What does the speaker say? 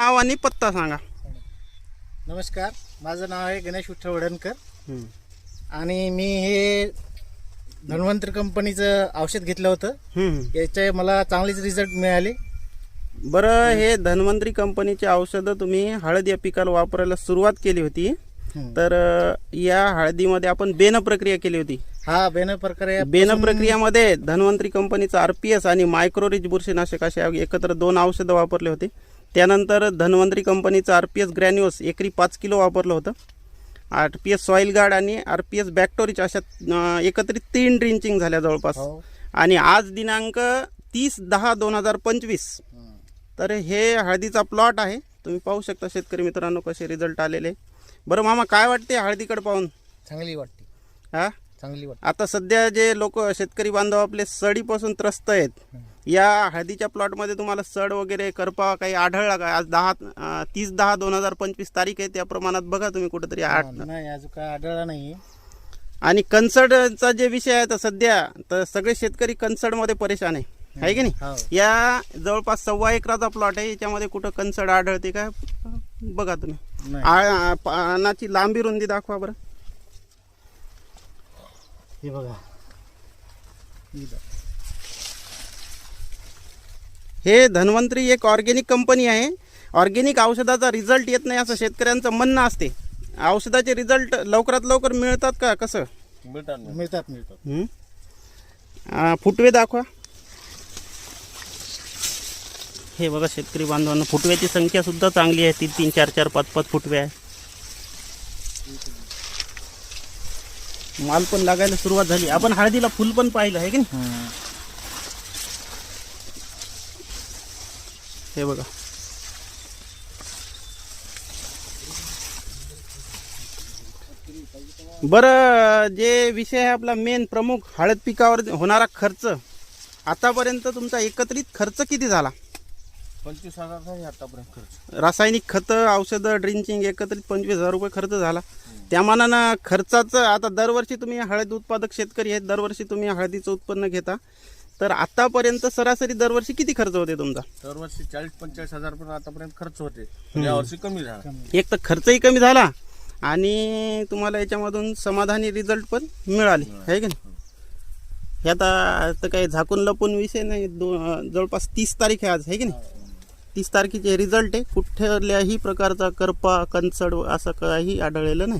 नाव आणि पत्ता सांगा. नमस्कार माझं नाव आहे गणेश विठ्ठल वडणकर. हम्म. आणि मी हे धन्वंतरी कंपनीचं औषध घेतलं होतं. याचे मला चांगलेच रिझल्ट मिळाले. बरं हे धन्वंतरी कंपनीचे औषधं तुम्ही हळद या पिकाला वापरायला सुरुवात केली होती. तर या हळदीमध्ये आपण बेन प्रक्रिया केली होती. हा बेन प्रकारे बेन प्रक्रियामध्ये धन्वंतरी कंपनीचं आरपीएस आणि मायक्रोरिच बुरशीनाशक असे एकत्र दोन औषधं वापरले होते. त्यानंतर धन्वंतरी कंपनीचं आरपीएस ग्रॅन्युअस एकरी पाच किलो वापरलं होतं. R P S soil guard आणि आर पी एस बॅक्टोरिच अशा एकत्रित तीन ड्रिंचिंग झाल्या जवळपास. हो. आणि आज दिनांक तीस दहा दोन हजार पंचवीस. तर हे हळदीचा प्लॉट आहे. तुम्ही पाहू शकता शेतकरी मित्रांनो कसे रिझल्ट आलेले. बरं मामा काय वाटते हळदीकडे पाहून? चांगली वाटते. हा? चांगली वाटते. आता सध्या जे लोक शेतकरी बांधव आपले सडीपासून त्रस्त आहेत. या हळदीच्या प्लॉटमध्ये तुम्हाला सड वगैरे करपा काही आढळला का आज दहा तीस दहा दोन हजार पंचवीस तारीख आहे त्या प्रमाणात बघा तुम्ही कुठेतरी आठ. नाही अजून काय आढळला नाही. आणि कन्सर्टचा जे विषय आहे तर सध्या तर सगळे शेतकरी कन्सर्टमध्ये परेशान आहे. आहे की नाही? हो. या जवळपास सव्वा एकराचा प्लॉट आहे याच्यामध्ये कुठं कन्सर्ट आढळते का बघा तुम्ही. पानाची लांबी रुंदी दाखवा बरं. हे बघा. हे धन्वंतरी एक ऑर्गेनिक कंपनी आहे. ऑर्गेनिक औषधाचा रिझल्ट येत नाही असं शेतकऱ्यांचं म्हणणं असते. औषधाचे रिझल्ट लवकरात लवकर मिळतात का? कसं? मिळतात मिळतात हं? आ, फुटवे दाखवा. हे बघा शेतकरी बांधवांना फुटव्याची संख्या सुद्धा चांगली आहे. तीन तीन चार चार पाच पाच फुटवे आहे. माल पण लागायला सुरुवात झाली. आपण हळदीला फुल पण पाहिलं आहे की नाही? हे बघा. बरं जे विषय आहे आपला मेन प्रमुख हळद पिकावर होणारा खर्च. आतापर्यंत तुमचा एकत्रित खर्च किती झाला? पंचवीस हजार झाले आतापर्यंत खर्च. रासायनिक खतं औषधं ड्रिंचिंग एकत्रित पंचवीस हजार रुपये खर्च झाला. त्या मानानं खर्चाचं आता दरवर्षी तुम्ही हळद उत्पादक शेतकरी आहेत दरवर्षी तुम्ही हळदीचं उत्पन्न घेता. तर आतापर्यंत सरासरी दरवर्षी किती खर्च होते तुमचा? दरवर्षी चाळीस पंचेचाळीस हजार पण आतापर्यंत खर्च होते. पण यावर्षी कमी झाला. एक तर खर्चही कमी झाला आणि तुम्हाला याच्यामधून समाधानी रिझल्ट पण मिळाले. आहे की नाही? हे आता काही झाकून लपून विषय नाही. दो जवळपास तीस तारीख आहे आज. आहे की नाही? तीस तारखेचे रिझल्ट आहे. कुठल्याही प्रकारचा करपा कनसड असं काही आढळलेलं नाही.